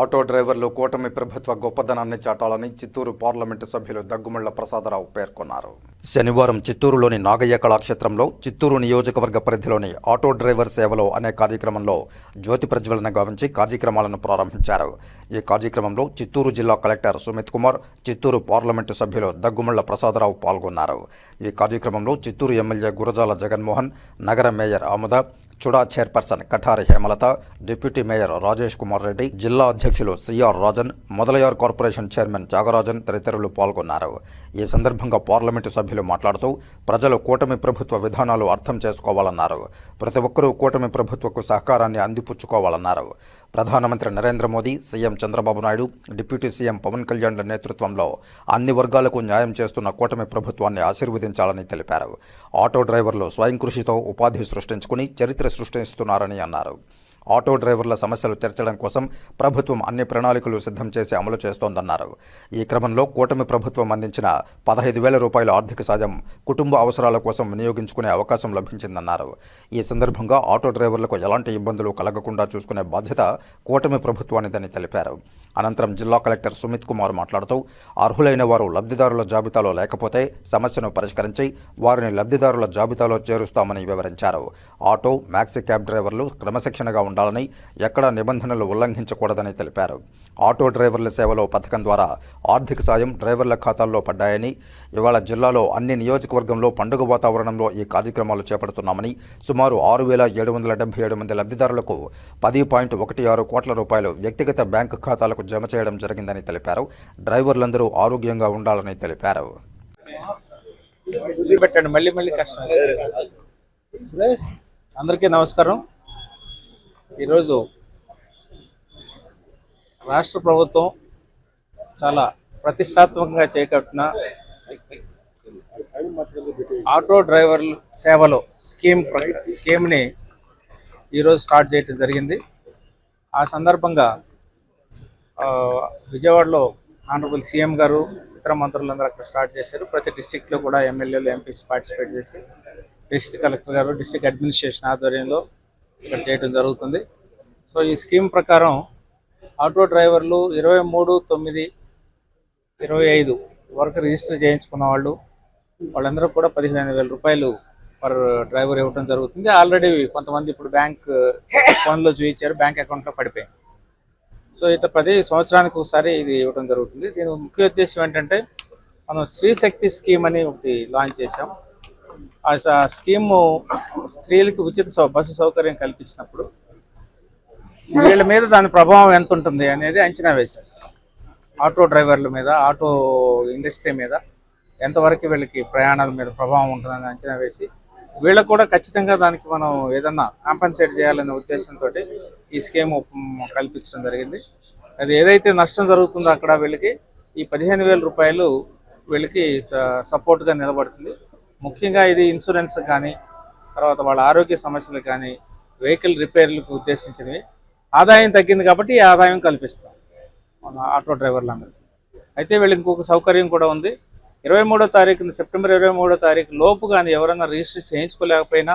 Auto డ్రైవర్లు కూటమి ప్రభుత్వ గొప్పదనాన్ని చాటాలని చిత్తూరు పార్లమెంటు సభ్యులు దగ్గుమళ్ళ ప్రసాదరావు పేర్కొన్నారు. శనివారం చిత్తూరులోని నాగయ్య కళాక్షేత్రంలో చిత్తూరు నియోజకవర్గ పరిధిలోని ఆటో డ్రైవర్ సేవలో అనే కార్యక్రమంలో జ్యోతి ప్రజ్వలన గావించి కార్యక్రమాలను ప్రారంభించారు. ఈ కార్యక్రమంలో చిత్తూరు జిల్లా కలెక్టర్ సుమిత్ కుమార్ చిత్తూరు పార్లమెంటు సభ్యులు దగ్గుమళ్ళ ప్రసాదరావు పాల్గొన్నారు. ఈ కార్యక్రమంలో చిత్తూరు ఎమ్మెల్యే గురజాల జగన్మోహన్ నగర mayor Amuda CHUDA chairperson Kathari Hemalatha deputy mayor Rajesh Kumar Reddy జిల్లా అధ్యక్షులు CR Rajan Mudaliar corporation chairman Thyagarajan తదితరులు పాల్గొన్నారు. ఈ సందర్భంగా పార్లమెంటు సభ్యులు మాట్లాడుతూ ప్రజలు కూటమి ప్రభుత్వ విధానాలు అర్థం చేసుకోవాలన్నారు. ప్రతి ఒక్కరూ కూటమి ప్రభుత్వకు సహకారాన్ని అందిపుచ్చుకోవాలన్నారు. ప్రధానమంత్రి Narendra Modi CM Chandrababu Naidu deputy CM Pawan కళ్యాణ్ల నేతృత్వంలో అన్ని వర్గాలకు న్యాయం చేస్తున్న కూటమి ప్రభుత్వాన్ని ఆశీర్వదించాలని తెలిపారు. ఆటో డ్రైవర్లు స్వయం కృషితో ఉపాధి సృష్టించుకుని చరిత్ర సృష్టిస్తున్నారని అన్నారు. ఆటో డ్రైవర్ల సమస్యలు తీర్చడం కోసం ప్రభుత్వం అన్ని ప్రణాళికలు సిద్ధం చేసి అమలు చేస్తోందన్నారు. ఈ క్రమంలో కూటమి ప్రభుత్వం అందించిన పదహైదు వేల రూపాయల ఆర్థిక సాయం కుటుంబ అవసరాల కోసం వినియోగించుకునే అవకాశం లభించిందన్నారు. ఈ సందర్భంగా ఆటో డ్రైవర్లకు ఎలాంటి ఇబ్బందులు కలగకుండా చూసుకునే బాధ్యత కూటమి ప్రభుత్వానిదని తెలిపారు. అనంతరం జిల్లా కలెక్టర్ సుమిత్ కుమార్ మాట్లాడుతూ అర్హులైన వారు లబ్ధిదారుల జాబితాలో లేకపోతే సమస్యను పరిష్కరించి వారిని లబ్ధిదారుల జాబితాలో చేరుస్తామని వివరించారు. ఆటో మ్యాక్సీ క్యాబ్ డ్రైవర్లు క్రమశిక్షణగా ఉండాలని ఎక్కడా నిబంధనలు ఉల్లంఘించకూడదని తెలిపారు. ఆటో డ్రైవర్ల సేవలో పథకం ద్వారా ఆర్థిక సాయం డ్రైవర్ల ఖాతాల్లో పడ్డాయని ఇవాళ జిల్లాలో అన్ని నియోజకవర్గంలో పండుగ వాతావరణంలో ఈ కార్యక్రమాలు చేపడుతున్నామని సుమారు ఆరు వేల ఏడు వందల డెబ్బై ఏడు మంది లబ్ధిదారులకు పది పాయింట్ ఒకటి ఆరు కోట్ల రూపాయలు వ్యక్తిగత బ్యాంకు ఖాతాలకు జమ చేయడం జరిగిందని తెలిపారు. డ్రైవర్లందరూ ఆరోగ్యంగా ఉండాలని తెలిపారు. మళ్ళీ మళ్ళీ కష్టం. అందరికీ నమస్కారం. ఈరోజు రాష్ట్ర ప్రభుత్వం చాలా ప్రతిష్టాత్మకంగా చేకట్టిన ఆటో డ్రైవర్ల సేవలో స్కీమ్ స్కీమ్ని ఈరోజు స్టార్ట్ చేయటం జరిగింది. ఆ సందర్భంగా విజయవాడలో ఆనరబుల్ సీఎం గారు ఇతర మంత్రులందరూ అక్కడ స్టార్ట్ చేశారు. ప్రతి డిస్టిక్లో కూడా ఎమ్మెల్యేలు ఎంపీస్ పార్టిసిపేట్ చేసి డిస్ట్రిక్ట్ కలెక్టర్ గారు డిస్ట్రిక్ట్ అడ్మినిస్ట్రేషన్ ఆధ్వర్యంలో ఇక్కడ చేయడం జరుగుతుంది. సో ఈ స్కీమ్ ప్రకారం ఆటో డ్రైవర్లు ఇరవై మూడు తొమ్మిది ఇరవై ఐదు వరకు రిజిస్టర్ చేయించుకున్న వాళ్ళు వాళ్ళందరూ కూడా పదిహేను వేల రూపాయలు పర్ డ్రైవర్ ఇవ్వడం జరుగుతుంది. ఆల్రెడీ కొంతమంది ఇప్పుడు బ్యాంక్ ఫోన్లో చూపించారు బ్యాంక్ అకౌంట్లో పడిపోయింది సో ఇట్లా ప్రతి సంవత్సరానికి ఒకసారి ఇది ఇవ్వడం జరుగుతుంది. దీని ముఖ్య ఉద్దేశం ఏంటంటే మనం స్త్రీ శక్తి స్కీమ్ అని ఒకటి లాంచ్ చేసాం ఆ స- స్కీము స్త్రీలకు ఉచిత సౌ- బస్సు సౌకర్యం కల్పించినప్పుడు వీళ్ళ మీద దాని ప్రభావం ఎంత ఉంటుంది అనేది అంచనా వేశారు. ఆటో డ్రైవర్ల మీద ఆటో ఇండస్ట్రీ మీద ఎంతవరకు వీళ్ళకి ప్రయాణాల మీద ప్రభావం ఉంటుందని అంచనా వేసి వీళ్ళకు కూడా ఖచ్చితంగా దానికి మనం ఏదన్నా కాంపెన్సేట్ చేయాలనే ఉద్దేశంతో ఈ స్కీమ్ కల్పించడం జరిగింది. అది ఏదైతే నష్టం జరుగుతుందో అక్కడ వీళ్ళకి ఈ పదిహేను వేల రూపాయలు వీళ్ళకి సపోర్ట్గా నిలబడుతుంది. ముఖ్యంగా ఇది ఇన్సూరెన్స్ కానీ తర్వాత వాళ్ళ ఆరోగ్య సమస్యలు కానీ వెహికల్ రిపేర్లకు ఉద్దేశించినవి. ఆదాయం తగ్గింది కాబట్టి ఈ ఆదాయం కల్పిస్తాం మన ఆటో డ్రైవర్లందరికీ. అయితే వీళ్ళు ఇంకొక సౌకర్యం కూడా ఉంది. ఇరవై మూడో తారీఖున సెప్టెంబర్ ఇరవై మూడో తారీఖు లోపు కానీ ఎవరైనా రిజిస్టర్ చేయించుకోలేకపోయినా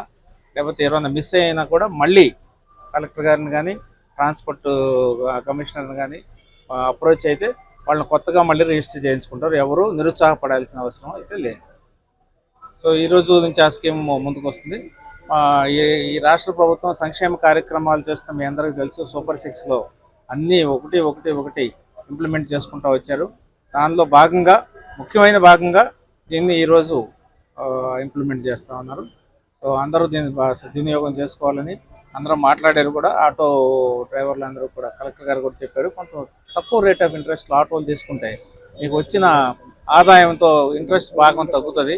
లేకపోతే ఎవరైనా మిస్ అయినా కూడా మళ్ళీ కలెక్టర్ గారిని కానీ ట్రాన్స్పోర్ట్ కమిషనర్ని కానీ అప్రోచ్ అయితే వాళ్ళని కొత్తగా మళ్ళీ రిజిస్టర్ చేయించుకుంటారు. ఎవరు నిరుత్సాహపడాల్సిన అవసరం అయితే లేదు. సో ఈ రోజు నుంచి ఆ స్కీమ్ ముందుకు వస్తుంది ఈ ఈ రాష్ట్ర ప్రభుత్వం సంక్షేమ కార్యక్రమాలు చేస్తున్న మీ అందరికీ తెలుసు సూపర్ సిక్స్లో అన్నీ ఒకటి ఒకటి ఒకటి ఇంప్లిమెంట్ చేసుకుంటూ వచ్చారు. దానిలో భాగంగా ముఖ్యమైన భాగంగా దీన్ని ఈరోజు ఇంప్లిమెంట్ చేస్తూ ఉన్నారు. సో అందరూ దీన్ని సద్వినియోగం చేసుకోవాలని అందరూ మాట్లాడారు కూడా. ఆటో డ్రైవర్లు అందరూ కూడా కలెక్టర్ గారు కూడా చెప్పారు. కొంత తక్కువ రేట్ ఆఫ్ ఇంట్రెస్ట్ ఆటోలు తీసుకుంటే మీకు వచ్చిన ఆదాయంతో ఇంట్రెస్ట్ భాగం తగ్గుతుంది.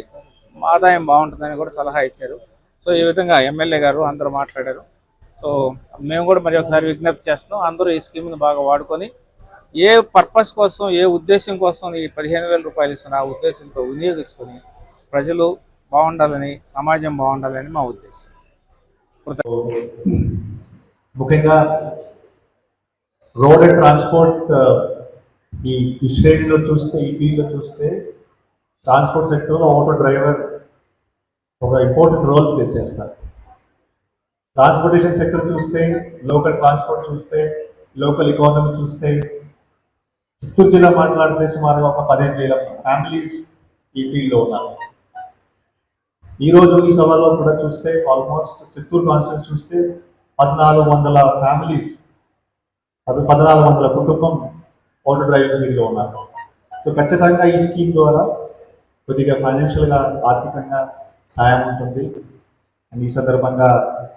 ఆదాయం బాగుంటుందని కూడా సలహా ఇచ్చారు. సో ఈ విధంగా ఎమ్మెల్యే గారు అందరూ మాట్లాడారు. సో మేము కూడా మరి ఒకసారి విజ్ఞప్తి చేస్తున్నాం. అందరూ ఈ స్కీమ్ని బాగా వాడుకొని ఏ పర్పస్ కోసం ఏ ఉద్దేశం కోసం ఈ పదిహేను వేల రూపాయలు ఇస్తున్న ఆ ఉద్దేశంతో వినియోగించుకొని ప్రజలు బాగుండాలని సమాజం బాగుండాలని మా ఉద్దేశం. ముఖ్యంగా రోడ్ అండ్ ట్రాన్స్పోర్ట్ ఈ ఈ శ్రేణిలో చూస్తే ఈ ఫీల్డ్లో చూస్తే ట్రాన్స్పోర్ట్ సెక్టర్లో ఆటో డ్రైవర్ ఒక ఇంపార్టెంట్ రోల్ ప్లే చేస్తారు. ట్రాన్స్పోర్టేషన్ సెక్టర్ చూస్తే లోకల్ ట్రాన్స్పోర్ట్ చూస్తే లోకల్ ఎకానమీ చూస్తే చిత్తూరు జిల్లా మాట్లాడితే సుమారుగా ఒక పదిహేను వేల ఫ్యామిలీస్ ఈ ఫీల్డ్లో ఉన్నారు. ఈ రోజు ఈ సభలో కూడా చూస్తే ఆల్మోస్ట్ చిత్తూరు కాన్స్టిట్యూన్స్ చూస్తే పద్నాలుగు వందల ఫ్యామిలీస్ అది పద్నాలుగు వందల కుటుంబం ఆటో డ్రైవింగ్ ఫీల్డ్లో ఉన్నారు. సో ఖచ్చితంగా ఈ స్కీమ్ ద్వారా కొద్దిగా ఫైనాన్షియల్గా ఆర్థికంగా సాయం ఉంటుంది. అండ్ ఈ సందర్భంగా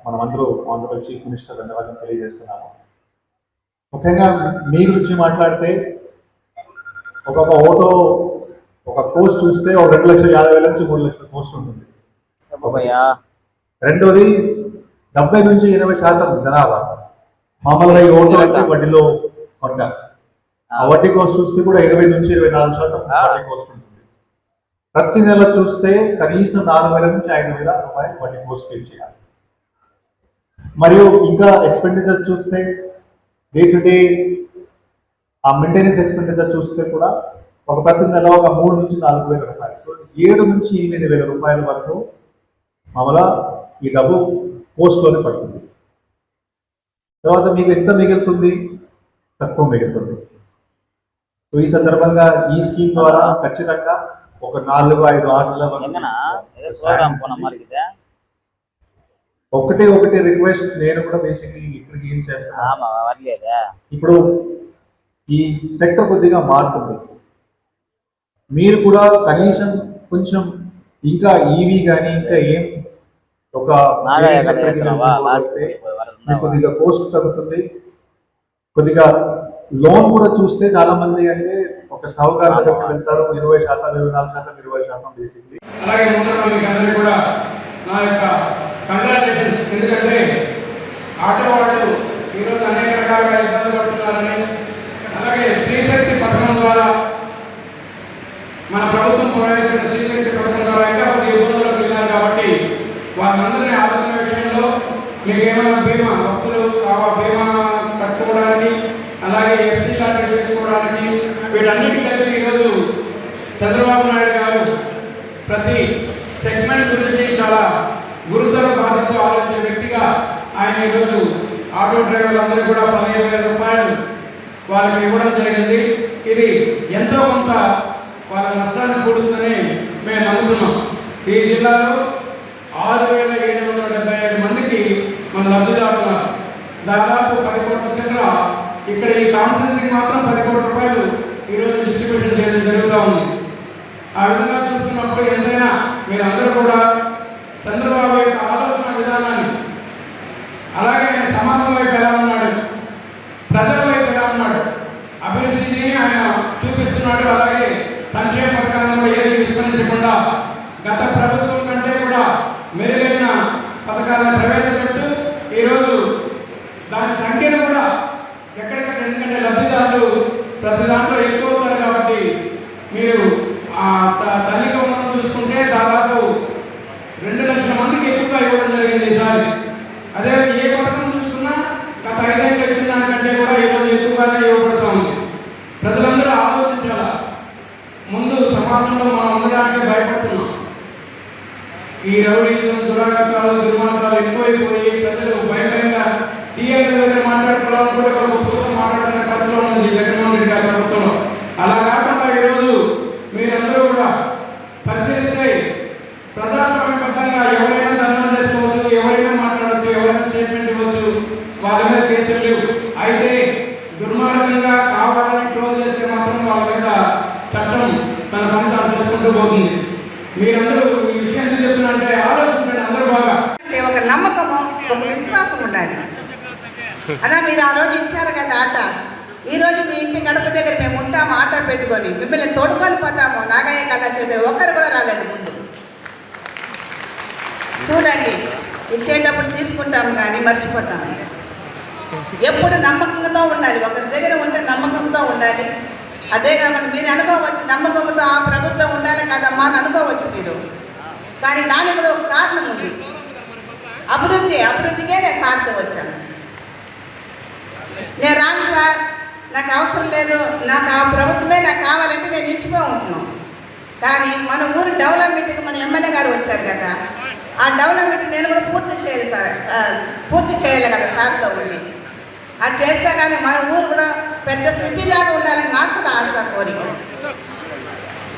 మనమందరూ ఆంధ్రప్రదేశ్ చీఫ్ మినిస్టర్ ధన్యవాదాలు తెలియజేస్తున్నాము. ముఖ్యంగా మీ గురించి మాట్లాడితే ఒక్కొక్క ఆటో ఒక కోస్ట్ చూస్తే ఒక రెండు లక్షల యాభై వేల నుంచి మూడు లక్షల కోస్ట్ ఉంటుంది. రెండోది డెబ్బై నుంచి ఎనభై శాతం జనాభా. మామూలుగా ఈ ఓటు అయితే వడ్డీలో కొంటారు ఆ వడ్డీ కోస్ట్ చూస్తే కూడా ఇరవై నుంచి ఇరవై నాలుగు శాతం వడ్డీ కోస్ట్ ఉంటుంది. ప్రతి నెల చూస్తే కనీసం నాలుగు వేల నుంచి ఐదు వేల రూపాయలు వడ్డీ పోస్ట్ పే చేయాలి. మరియు ఇంకా ఎక్స్పెండిచర్ చూస్తే డే టు డే ఆ మెయింటెనెన్స్ ఎక్స్పెండిచర్ చూస్తే కూడా ఒక ప్రతి నెల ఒక మూడు నుంచి నాలుగు వేల రూపాయలు. సో ఏడు నుంచి ఎనిమిది వేల రూపాయల వరకు మామూలుగా ఈ డబ్బు పోస్ట్లోనే పడుతుంది. తర్వాత మీకు ఎంత మిగులుతుంది? తక్కువ మిగులుతుంది. సో ఈ సందర్భంగా ఈ స్కీమ్ ద్వారా ఖచ్చితంగా ఒక నాలుగు ఐదు ఆటల ఒకటి ఒకటి రిక్వెస్ట్ నేను కూడా బేసిక్లీ ఇక్కడికి ఏం చేస్తాను? ఇప్పుడు ఈ సెక్టర్ కొద్దిగా మారుతుంది. మీరు కూడా కనీసం కొంచెం ఇంకా ఈవీ కానీ ఇంకా ఏం ఒక కొద్దిగా కోస్ట్ తగ్గుతుంది. కొద్దిగా లోన్ కూడా చూస్తే చాలా మంది అంటే ఒక సావుకారు దగ్గరికి ఇరవై శాతం ఇరవై నాలుగు శాతం ఇరవై శాతం బేసిక్లీ అలాగే ముందున్న కూడా నా యొక్క కంగ్రాచులేషన్స్ ఎందుకంటే ఆటో వాళ్ళు ఈరోజు అనేక రకాలుగా ఇబ్బంది పడుతున్నారని అలాగే శ్రీశక్తి పథకం ద్వారా మన ప్రభుత్వం ప్రవేశించిన శ్రీశక్తి పథకం ద్వారా ఇంకా కొద్ది ఇబ్బందులకు వెళ్ళారు కాబట్టి వారందరినీ ఆదుకునే విషయంలో మీకు ఏమైనా బీమా వస్తువులు కావా బీమా వీటన్నిటి కలిపి ఈరోజు చంద్రబాబు నాయుడు గారు ప్రతి సెగ్మెంట్ గురించి చాలా గురుతర బాధ్యత ఆలోచించే వ్యక్తిగా ఆయన ఈరోజు ఆటో డ్రైవర్లందరూ కూడా పదిహేను వేల రూపాయలు వాళ్ళకి ఇవ్వడం జరిగింది. ఇది ఎంతో కొంత వాళ్ళ నష్టాన్ని కూడుస్తుందని మేము నమ్ముతున్నాం. ఈ జిల్లాలో ఆరు వేల ఏడు వందల డెబ్బై ఐదు మందికి మన లబ్ధిదారుల దాదాపు పది కోట్ల చక్ర ఇక్కడ ఈ కాన్సెన్స్కి మాత్రం పది కోట్ల రూపాయలు ఈరోజు డిస్ట్రిబ్యూషన్ జరుగుతూ ఉంది. ఆ విధంగా చూస్తున్నప్పుడు ఎంతైనా మీరందరూ కూడా చంద్రబాబు యొక్క ఆలోచన విధానాన్ని అలాగే ఆయన సమాజం వైపు ఎలా ఉన్నాడు ప్రజల వైపు ఎలా ఉన్నాడు అభివృద్ధిని ఆయన చూపిస్తున్నాడు అలాగే సంక్షేమ పథకాలను కూడా ఏది విస్మరించకుండా గత ప్రభుత్వం కంటే కూడా మెరుగైన పథకాలను ప్రవేశపెట్టు ఈరోజు దాని సంఖ్యను కూడా ఎక్కడికక్కడ ఎందుకంటే లబ్ధిదారులు ప్రతి దాంట్లో ఎక్కువ అవుతారు కాబట్టి మీరు ఆ త- తల్లికి వందనం చూసుకుంటే దాదాపు రెండు లక్షల మందికి ఎక్కువగా ఇవ్వడం జరిగింది ఈసారి అదే ఏ పథకం చూసుకున్నా గత ఐదేళ్ళు ఇచ్చిన దానికంటే కూడా ఈరోజు ఎక్కువగానే ఇవ్వబడుతూ ఉంది ప్రజలందరూ ఆలోచించాల ముందు సమాజంలో మనం ఉండడానికి భయపడుతున్నాం. ఈ రౌడీజం దురాగతాలు దుర్మార్గాలు ఎక్కువైపోయి ప్రజలు భయభయంగా టీఆర్ దగ్గర మాట్లాడుకోవాలని కూడా ఒక పుస్తకం మాట్లాడడానికి పరిస్థితిలో ఉంది జగన్మోహన్ రెడ్డి గారి ప్రభుత్వంలో అలా కాకుండా ఈరోజు మీరందరూ కూడా పరిశీలిస్తే ప్రజాస్వామ్యబద్ధంగా ఎవరైనా ధర్మం చేసుకోవచ్చు ఎవరైనా మాట్లాడవచ్చు ఎవరైనా స్టేట్మెంట్ ఇవ్వచ్చు వాళ్ళ మీద కేసులు లేవు అయితే దుర్మార్గంగా కావాలని క్లోజ్ చేస్తే మాత్రం వాళ్ళ మీద చట్టం తన పని తాను చేసుకుంటూ పోతుంది మీరందరూ ఈ చెప్తున్నారంటే ఆలోచించండి అందరూ బాగా. ఒక నమ్మకము ఒక విశ్వాసం ఉండాలి. అలా మీరు ఆ రోజు ఇచ్చారు కదా ఆట. ఈరోజు మీ ఇంటి గడప దగ్గర మేము ఉంటాము ఆట పెట్టుకొని మిమ్మల్ని తోడుకొని పోతాము. నాగయ్య కళ్ళ చేతి ఒక్కరు కూడా రాలేదు ముందు. చూడండి ఇచ్చేటప్పుడు తీసుకుంటాము కానీ మర్చిపోతాము. ఎప్పుడు నమ్మకంతో ఉండాలి. ఒకరి దగ్గర ఉంటే నమ్మకంతో ఉండాలి. అదే కాకుండా మీరు అనుకోవచ్చు నమ్మకంతో ఆ ప్రభుత్వం ఉండాలి కదమ్మా అని అనుకోవచ్చు మీరు. కానీ దాని కూడా ఒక కారణం ఉంది. అభివృద్ధి అభివృద్ధికే నేను సార్తో వచ్చాను. నేను రాను సార్ నాకు అవసరం లేదు నాకు ఆ ప్రభుత్వమే నాకు కావాలంటే నేను నిలిచిపోయి ఉంటున్నాను. కానీ మన ఊరు డెవలప్మెంట్కి మన ఎమ్మెల్యే గారు వచ్చారు కదా ఆ డెవలప్మెంట్ నేను కూడా పూర్తి చేయాలి సార్ పూర్తి చేయాలి కదా సార్తో ఉండి. అది చేస్తే కానీ మన ఊరు కూడా పెద్ద సిటీలాగా ఉండాలని నాకు కూడా ఆశ కోరిక.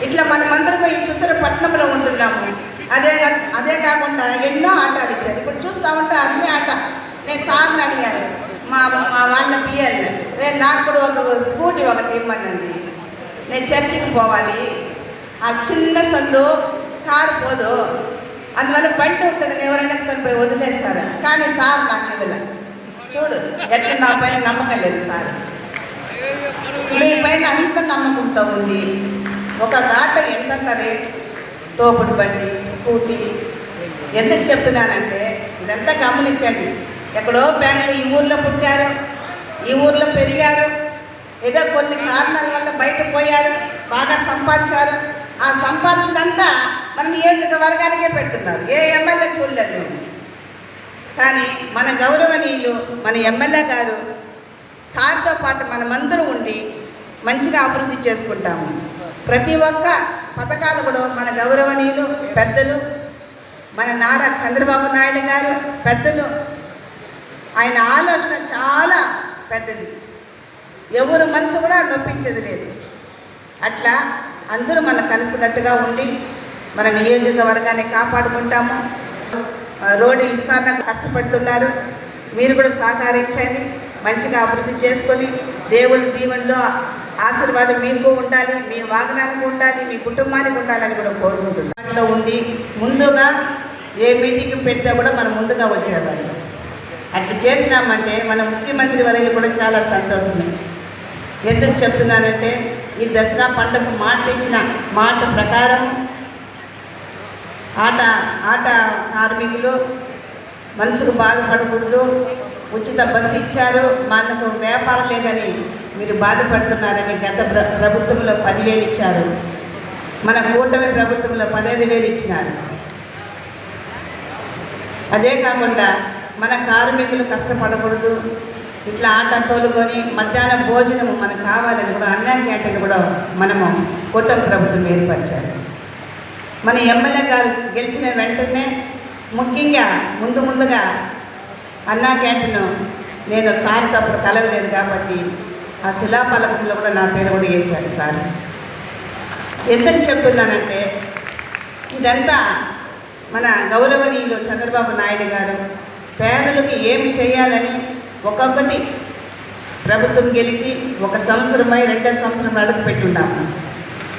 ఇట్లా మనమందరం ఈ చిత్తూరు పట్టణంలో ఉంటున్నాము. అదే కా- అదే కాకుండా ఎన్నో ఆటలు ఇచ్చారు. ఇప్పుడు చూస్తా ఉంటే అన్ని ఆట నేను సార్ని అడిగాను. మా మా వాళ్ళ పిఎల్. రేపు నాకు కూడా ఒక స్కూటీ ఒకటి ఇవ్వనండి నేను చర్చికి పోవాలి. ఆ చిన్న సందు కారు పోదు. అందువల్ల బండి ఉంటుంది ఎవరైనా ఎత్తుకొని పోయి వదిలేస్తారు. కానీ సార్ నాకు వెళ్ళాలి చూడు. ఎట్లా నా పైన నమ్మకం లేదు సార్. మీ పైన అంత నమ్మకంతో ఉంది. ఒక ఆట ఎంతంత రేట్? తోపుడు బండి స్కూటీ. ఎందుకు చెప్తున్నానంటే ఇదంతా గమనించండి. ఎక్కడో బ్యాంకులు ఈ ఊర్లో పుట్టారు ఈ ఊర్లో పెరిగారు. ఏదో కొన్ని కారణాల వల్ల బయట పోయారు బాగా సంపాదించారు. ఆ సంపాదనంతా మన వర్గానికే పెట్టున్నారు ఏ ఎమ్మెల్యే చూడలేదు. మేము. కానీ మన గౌరవనీయులు మన ఎమ్మెల్యే గారు సార్తో పాటు మనమందరం ఉండి మంచిగా అభివృద్ధి చేసుకుంటాము. ప్రతి ఒక్క పథకాలు కూడా మన గౌరవనీయులు పెద్దలు మన నారా చంద్రబాబు నాయుడు గారు పెద్దలు. ఆయన ఆలోచన చాలా పెద్దది. ఎవరు మనసు కూడా నొప్పించేది లేదు. అట్లా అందరూ మన కలిసికట్టుగా ఉండి మన నియోజకవర్గాన్ని కాపాడుకుంటాము. రోడ్డు విస్తారణకు కష్టపడుతున్నారు. మీరు కూడా సహకరించండి. మంచిగా అభివృద్ధి చేసుకొని దేవుడి దీవెనలో ఆశీర్వాదం మీకు ఉండాలి మీ వాహనానికి ఉండాలి మీ కుటుంబానికి ఉండాలని కూడా కోరుకుంటున్నాను. దాంట్లో ఉండి ముందుగా ఏ మీటింగ్ పెడితే కూడా మనం ముందుగా వచ్చేవాళ్ళు అట్లా చేసినామంటే మన ముఖ్యమంత్రి వరకు కూడా చాలా సంతోషమే. ఎందుకు చెప్తున్నానంటే ఈ దసరా పండుగ మాట ఇచ్చిన మాట ప్రకారం ఆట ఆట కార్మికులు మనసుకు బాధపడకూడదు. ఉచిత బస్సు ఇచ్చారు. మనకు వ్యాపారం లేదని మీరు బాధపడుతున్నారని గత ప్ర ప్రభుత్వంలో పదివేలు ఇచ్చారు. మన కూటమి ప్రభుత్వంలో పదహైదు వేలు ఇచ్చినారు. అదే కాకుండా మన కార్మికులు కష్టపడకూడదు. ఇట్లా ఆట తోలుకొని మధ్యాహ్నం భోజనం మనకు కావాలని కూడా అన్నా క్యాంటీన్ కూడా మనము కూటమి ప్రభుత్వం ఏర్పరిచారు. మన ఎమ్మెల్యే గారు గెలిచిన వెంటనే ముఖ్యంగా ముందు ముందుగా అన్నా క్యాంటీన్ నేను సార్ తప్పుడు కలవలేదు కాబట్టి ఆ శిలాఫలకంలో కూడా నా పేరు కూడా వేశాను సార్. ఎందుకు చెప్తున్నానంటే ఇదంతా మన గౌరవనీయులు చంద్రబాబు నాయుడు గారు పేదలకు ఏమి చేయాలని ఒక్కొక్కటి ప్రభుత్వం గెలిచి ఒక సంవత్సరమై రెండో సంవత్సరం అడుగు పెట్టున్నాము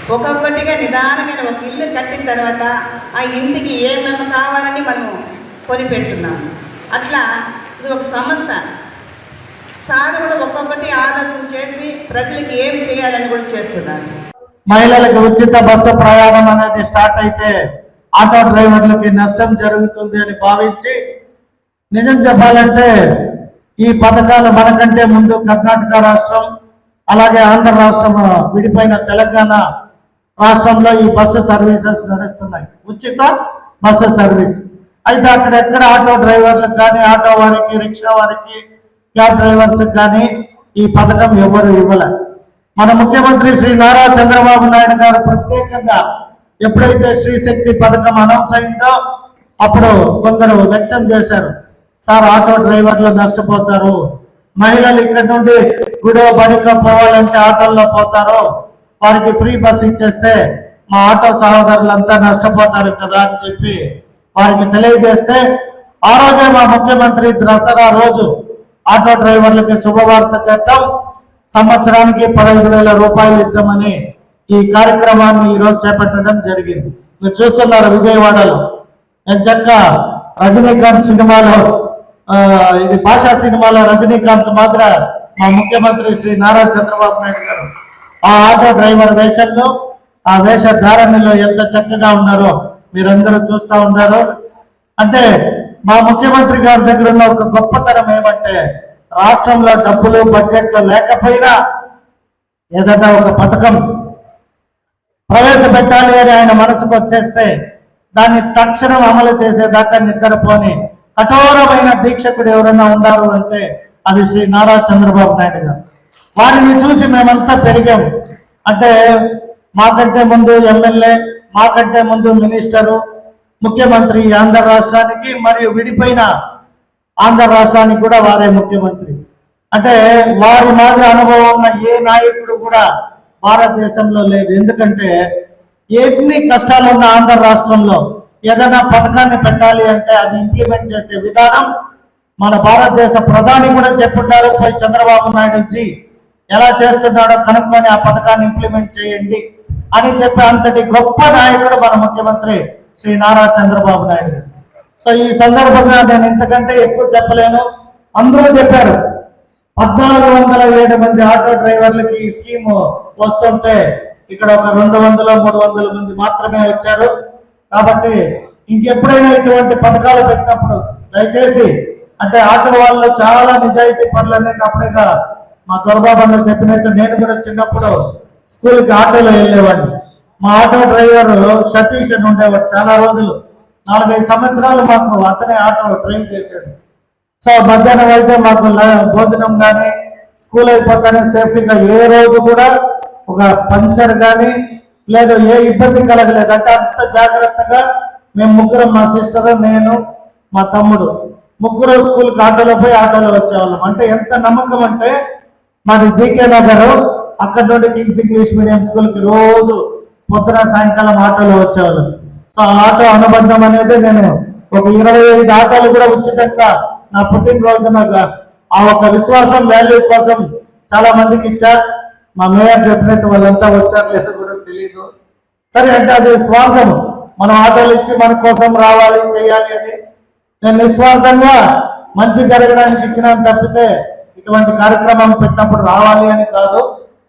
ఒక్కొక్కటిగా నిదానమైన ఒక ఇల్లు కట్టిన తర్వాత ఆ ఇంటికి ఏమేమి కావాలని మనం కొనిపెట్టున్నాము అట్లా ఇది ఒక సంస్థ. సార్ కూడా ఒక్కొక్కటి ఆలోచన చేసి ప్రజలకి ఏం చేయాలని కూడా చేస్తున్నారు. మహిళలకు ఉచిత బస్సు ప్రయాణం అనేది స్టార్ట్ అయితే ఆటో డ్రైవర్లకి నష్టం జరుగుతుంది అని భావించి నిజం చెప్పాలంటే ఈ పథకాలు మనకంటే ముందు కర్ణాటక రాష్ట్రం అలాగే ఆంధ్ర రాష్ట్రం విడిపోయిన తెలంగాణ రాష్ట్రంలో ఈ బస్సు సర్వీసెస్ నడుస్తున్నాయి. ఉచిత బస్సు సర్వీస్. అయితే అక్కడ ఎక్కడ ఆటో డ్రైవర్లకు కానీ ఆటో వారికి రిక్షా వారికి క్యాబ్ డ్రైవర్స్ కానీ ఈ పథకం ఎవరు ఇవ్వలే. మన ముఖ్యమంత్రి శ్రీ నారా చంద్రబాబు నాయుడు గారు ప్రత్యేకంగా ఎప్పుడైతే శ్రీశక్తి పథకం అనౌన్స్ అయిందో అప్పుడు కొందరు వ్యక్తం చేశారు. సార్ ఆటో డ్రైవర్లు నష్టపోతారు. మహిళలు ఇక్కడ నుండి గుడో బడికో పోవాలంటే ఆటోల్లో పోతారు. వారికి ఫ్రీ బస్ ఇచ్చేస్తే మా ఆటో సహోదరులంతా నష్టపోతారు కదా అని చెప్పి వారికి తెలియజేస్తే ఆ రోజే మా ముఖ్యమంత్రి దసరా రోజు ఆటో డ్రైవర్లకి శుభవార్త చెప్పడం సంవత్సరానికి పదహైదు వేల రూపాయలు ఇద్దామని ఈ కార్యక్రమాన్ని ఈరోజు చేపట్టడం జరిగింది. మీరు చూస్తున్నారు విజయవాడలో. ఎంచక్క రజనీకాంత్ సినిమాలో ఇది భాషా సినిమాలో రజనీకాంత్ మాత్రం మా ముఖ్యమంత్రి శ్రీ నారా చంద్రబాబు నాయుడు గారు ఆ ఆటో డ్రైవర్ వేషంలో ఆ వేషధారణలో ఎంత చక్కగా ఉన్నారో మీరందరూ చూస్తా ఉన్నారు. అంటే మా ముఖ్యమంత్రి గారి దగ్గర ఉన్న ఒక గొప్పతనం ఏమంటే రాష్ట్రంలో డబ్బులు బడ్జెట్లో లేకపోయినా ఏదన్నా ఒక పథకం ప్రవేశపెట్టాలి అని ఆయన మనసుకు వచ్చేస్తే దాన్ని తక్షణం అమలు చేసేదాకా నిద్రపోని కఠోరమైన దీక్షకుడు ఎవరైనా ఉన్నారు అంటే అది శ్రీ నారా చంద్రబాబు నాయుడు గారు. వారిని చూసి మేమంతా పెరిగాము అంటే మాకంటే ముందు ఎమ్మెల్యే మాకంటే ముందు మినిస్టరు ముఖ్యమంత్రి ఈ ఆంధ్ర రాష్ట్రానికి మరియు విడిపోయిన ఆంధ్ర రాష్ట్రానికి కూడా వారే ముఖ్యమంత్రి. అంటే వారి మాదిరి అనుభవం ఉన్న ఏ నాయకుడు కూడా భారతదేశంలో లేదు. ఎందుకంటే ఎన్ని కష్టాలు ఉన్న ఆంధ్ర రాష్ట్రంలో ఏదైనా పథకాన్ని పెట్టాలి అంటే అది ఇంప్లిమెంట్ చేసే విధానం మన భారతదేశ ప్రధాని కూడా చెప్పుంటారు. పోయి చంద్రబాబు నాయుడు జీ ఎలా చేస్తున్నాడో కనుక్కొని ఆ పథకాన్ని ఇంప్లిమెంట్ చేయండి అని చెప్పి అంతటి గొప్ప నాయకుడు మన ముఖ్యమంత్రి శ్రీ నారా చంద్రబాబు నాయుడు సో ఈ సందర్భంగా నేను ఇంతకంటే ఎక్కువ చెప్పలేను. అందరూ చెప్పారు పద్నాలుగు వందల ఏడు మంది ఆటో డ్రైవర్లకి ఈ స్కీమ్ వస్తుంటే ఇక్కడ ఒక రెండు వందల మూడు వందల మంది మాత్రమే వచ్చారు. కాబట్టి ఇంకెప్పుడైనా ఇటువంటి పథకాలు పెట్టినప్పుడు దయచేసి అంటే ఆటో వాళ్ళు చాలా నిజాయితీ పనులనే అప్పుడేగా మా దొరబాబన్న చెప్పినట్టు నేను కూడా చిన్నప్పుడు స్కూల్కి ఆటోలో వెళ్ళేవాడిని. మా ఆటో డ్రైవర్ సతీష్ అని ఉండేవాడు చాలా రోజులు. నాలుగైదు సంవత్సరాలు మాకు అతనే ఆటో డ్రైవ్ చేశాడు. సో మధ్యాహ్నం అయితే మాకు భోజనం కానీ స్కూల్ అయిపోతానే సేఫ్టీగా ఏ రోజు కూడా ఒక పంచర్ కానీ లేదు ఏ ఇబ్బంది కలగలేదు అంటే అంత జాగ్రత్తగా మేము ముగ్గురం మా సిస్టర్ నేను మా తమ్ముడు ముగ్గురు స్కూల్కి ఆటోలో పోయి ఆటోలో వచ్చేవాళ్ళం. అంటే ఎంత నమ్మకం అంటే మాది జీకే నగర్. అక్కడ నుండి కింగ్స్ ఇంగ్లీష్ మీడియం స్కూల్కి రోజు పొద్దున సాయంకాలం ఆటోలో వచ్చారు సో ఆ ఆటో అనుబంధం అనేది నేను ఒక ఇరవై ఐదు ఆటోలు కూడా ఉచితంగా నా పుట్టినరోజు నాకు ఆ ఒక విశ్వాసం వాల్యూ కోసం చాలా మందికి ఇచ్చా. మా మేయర్ చెప్పినట్టు వాళ్ళంతా వచ్చారు లేదో కూడా తెలియదు సరే అంటే అది స్వార్థం. మనం ఆటోలు ఇచ్చి మన కోసం రావాలి చేయాలి అని నేను నిస్వార్థంగా మంచి జరగడానికి ఇచ్చినాను తప్పితే ఇటువంటి కార్యక్రమం పెట్టినప్పుడు రావాలి అని కాదు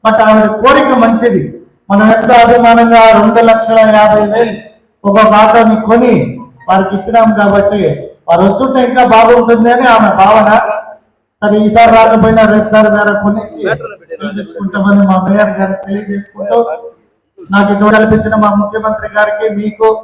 బట్ ఆవిడ కోరిక మంచిది. మనం ఎంత అభిమానంగా రెండు లక్షల యాభై వేలు ఒక ఆటోని కొని వారికి ఇచ్చినాం కాబట్టి వారు వచ్చుంటే ఇంకా బాగుంటుంది అని ఆమె భావన. సరే ఈసారి రాకపోయినా రేపుసారి వేరే కొనిచ్చి తెచ్చుకుంటామని మా మేయర్ గారికి తెలియజేసుకుంటూ నాకు ఇటువంటి కల్పించిన మా ముఖ్యమంత్రి గారికి మీకు